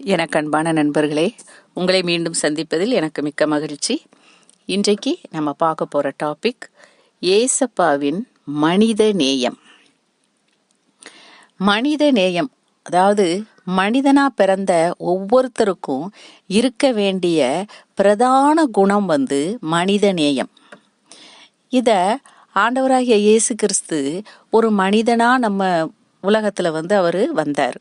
எனக்கு அன்பான நண்பர்களே உங்களை மீண்டும் சந்திப்பதில் எனக்கு மிக்க மகிழ்ச்சி. இன்றைக்கு நம்ம பார்க்க போகிற டாபிக் ஏசப்பாவின் மனித நேயம். மனித நேயம் அதாவது மனிதனா பிறந்த ஒவ்வொருத்தருக்கும் இருக்க வேண்டிய பிரதான குணம் வந்து மனித நேயம். இத ஆண்டவராகிய இயேசு கிறிஸ்து ஒரு மனிதனா நம்ம உலகத்துல வந்து அவரு வந்தார்.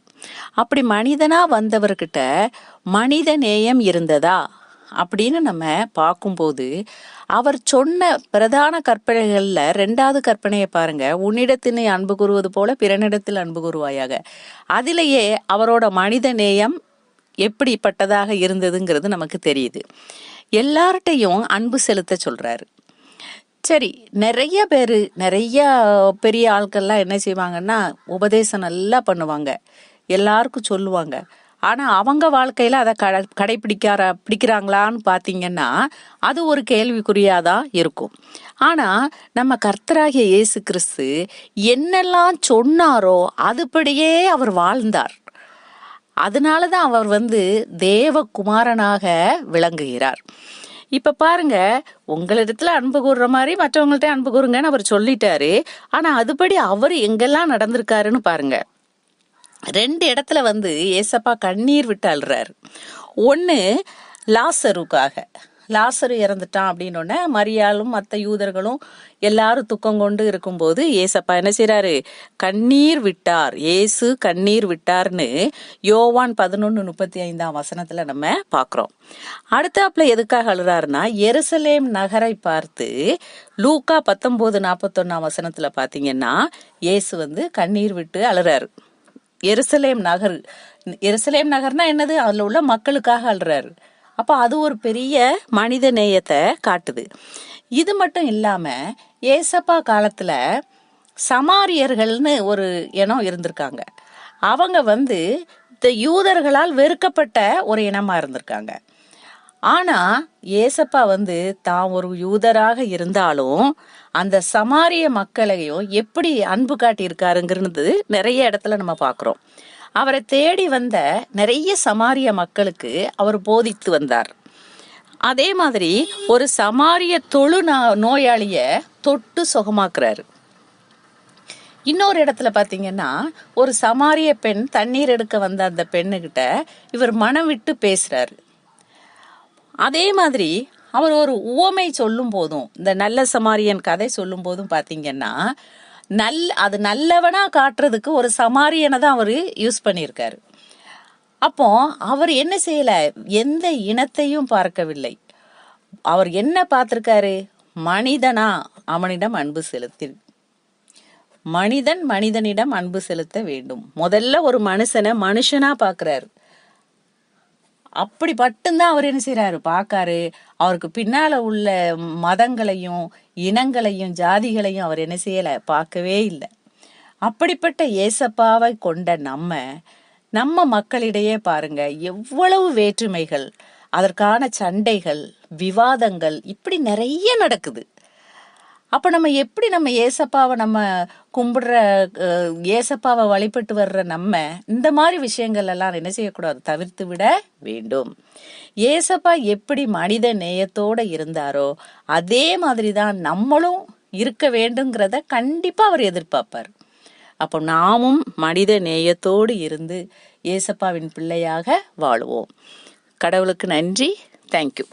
அப்படி மனிதனா வந்தவர்கிட்ட மனித நேயம் இருந்ததா? அப்படின்னு நம்ம பார்க்கும்போது அவர் சொன்ன பிரதான கற்பனைகள்ல ரெண்டாவது கற்பனையை பாருங்க. உன்னிடத்தினை அன்பு கூறுவது போல பிறனிடத்தில் அன்பு கூறுவாயாக. அதிலேயே அவரோட மனித நேயம் எப்படிப்பட்டதாக இருந்ததுங்கிறது நமக்கு தெரியுது. எல்லார்ட்டையும் அன்பு செலுத்த சொல்றாரு. சரி நிறைய பேர் நிறைய பெரிய ஆட்கள்லாம் என்ன செய்வாங்கன்னா உபதேசம் நல்லா பண்ணுவாங்க. எல்லாருக்கும் சொல்லுவாங்க. ஆனால் அவங்க வாழ்க்கையில் அதை கடை கடைப்பிடிக்கார பிடிக்கிறாங்களான்னு பார்த்தீங்கன்னா அது ஒரு கேள்விக்குறியாக தான் இருக்கும். ஆனால் நம்ம கர்த்தராகிய இயேசு கிறிஸ்து என்னெல்லாம் சொன்னாரோ அதுபடியே அவர் வாழ்ந்தார். அதனால தான் அவர் வந்து தேவகுமாரனாக விளங்குகிறார். இப்ப பாருங்க உங்களிடத்துல அன்பு கூறுற மாதிரி மற்றவங்கள்ட்ட அன்பு கூறுங்கன்னு அவர் சொல்லிட்டாரு. ஆனா அதுபடி அவர் எங்கெல்லாம் நடந்திருக்காருன்னு பாருங்க. ரெண்டு இடத்துல வந்து ஏசப்பா கண்ணீர் விட்டு அழுறாரு. ஒன்னு லாசருக்காக. லாசரு இறந்துட்டான் அப்படின்னு மரியாளும் மற்ற யூதர்களும் எல்லாரும் துக்கம் கொண்டு இருக்கும்போது ஏசப்பா என்ன செய்யறாரு கண்ணீர் விட்டார். ஏசு கண்ணீர் விட்டார்னு யோவான் பதினொன்று முப்பத்தி ஐந்தாம் வசனத்துல நம்ம பார்க்குறோம் அடுத்தாப்புல எதுக்காக அழுறாருன்னா எருசலேம் நகரை பார்த்து லூக்கா பத்தொன்பது நாற்பத்தொன்னாம் வசனத்துல பாத்தீங்கன்னா ஏசு வந்து கண்ணீர் விட்டு அழுறாரு. எருசலேம் நகர் எருசலேம் நகர்னா என்னது? அதுல உள்ள மக்களுக்காக அழுறாரு. அப்போ அது ஒரு பெரிய மனித நேயத்தை காட்டுது. இது மட்டும் இல்லாமல் ஏசப்பா காலத்தில் சமாரியர்கள்னு ஒரு இனம் இருந்திருக்காங்க. அவங்க வந்து இந்த யூதர்களால் வெறுக்கப்பட்ட ஒரு இனமாக இருந்திருக்காங்க. ஆனால் ஏசப்பா வந்து தான் ஒரு யூதராக இருந்தாலும் அந்த சமாரிய மக்களையும் எப்படி அன்பு காட்டியிருக்காருங்கிறது நிறைய இடத்துல நம்ம பார்க்குறோம் அவரை தேடி வந்த நிறைய சமாரிய மக்களுக்கு அவர் போதித்து வந்தார். அதே மாதிரி ஒரு சமாரிய தொழு நோயாளிய தொட்டு சுகமாக்குறாரு. இன்னொரு இடத்துல பாத்தீங்கன்னா ஒரு சமாரிய பெண் தண்ணீர் எடுக்க வந்த அந்த பெண்ணுகிட்ட இவர் மனம் விட்டு பேசுறாரு. அதே மாதிரி அவர் ஒரு உவமை சொல்லும் போதும் இந்த நல்ல சமாரியன் கதை சொல்லும் போதும் பாத்தீங்கன்னா நல் அது நல்லவனா காட்டுறதுக்கு ஒரு சமாரியனை தான் அவர் யூஸ் பண்ணியிருக்காரு. அப்போ அவர் என்ன செய்யல? எந்த இனத்தையும் பார்க்கவில்லை. அவர் என்ன பார்த்திருக்காரு? மனிதனா அவனிடம் அன்பு செலுத்தி மனிதன் மனிதனிடம் அன்பு செலுத்த வேண்டும். முதல்ல ஒரு மனுஷனை மனுஷனா பாக்குறாரு அப்படி மட்டும்தான் அவர் என்ன செய்யறாரு பாக்காரு அவருக்கு பின்னால உள்ள மதங்களையும் இனங்களையும் ஜாதிகளையும் அவர் என்ன செய்யல? பார்க்கவே இல்லை. அப்படிப்பட்ட ஏசப்பாவை கொண்ட நம்ம நம்ம மக்களிடையே பாருங்க எவ்வளவு வேற்றுமைகள் அதற்கான சண்டைகள் விவாதங்கள் இப்படி நிறைய நடக்குது. அப்ப நம்ம எப்படி நம்ம ஏசப்பாவை நம்ம கும்பிடுற ஏசப்பாவை வழிபட்டு வர்ற நம்ம இந்த மாதிரி விஷயங்கள் எல்லாம் என்ன செய்யக்கூடாது? தவிர்த்து விட வேண்டும். ஏசப்பா எப்படி மனித நேயத்தோட இருந்தாரோ அதே மாதிரிதான் நம்மளும் இருக்க வேண்டுங்கிறத கண்டிப்பா அவர் எதிர்பார்ப்பார். அப்போ நாமும் மனித நேயத்தோடு இருந்து ஏசப்பாவின் பிள்ளையாக வாழுவோம். கடவுளுக்கு நன்றி. தேங்க்யூ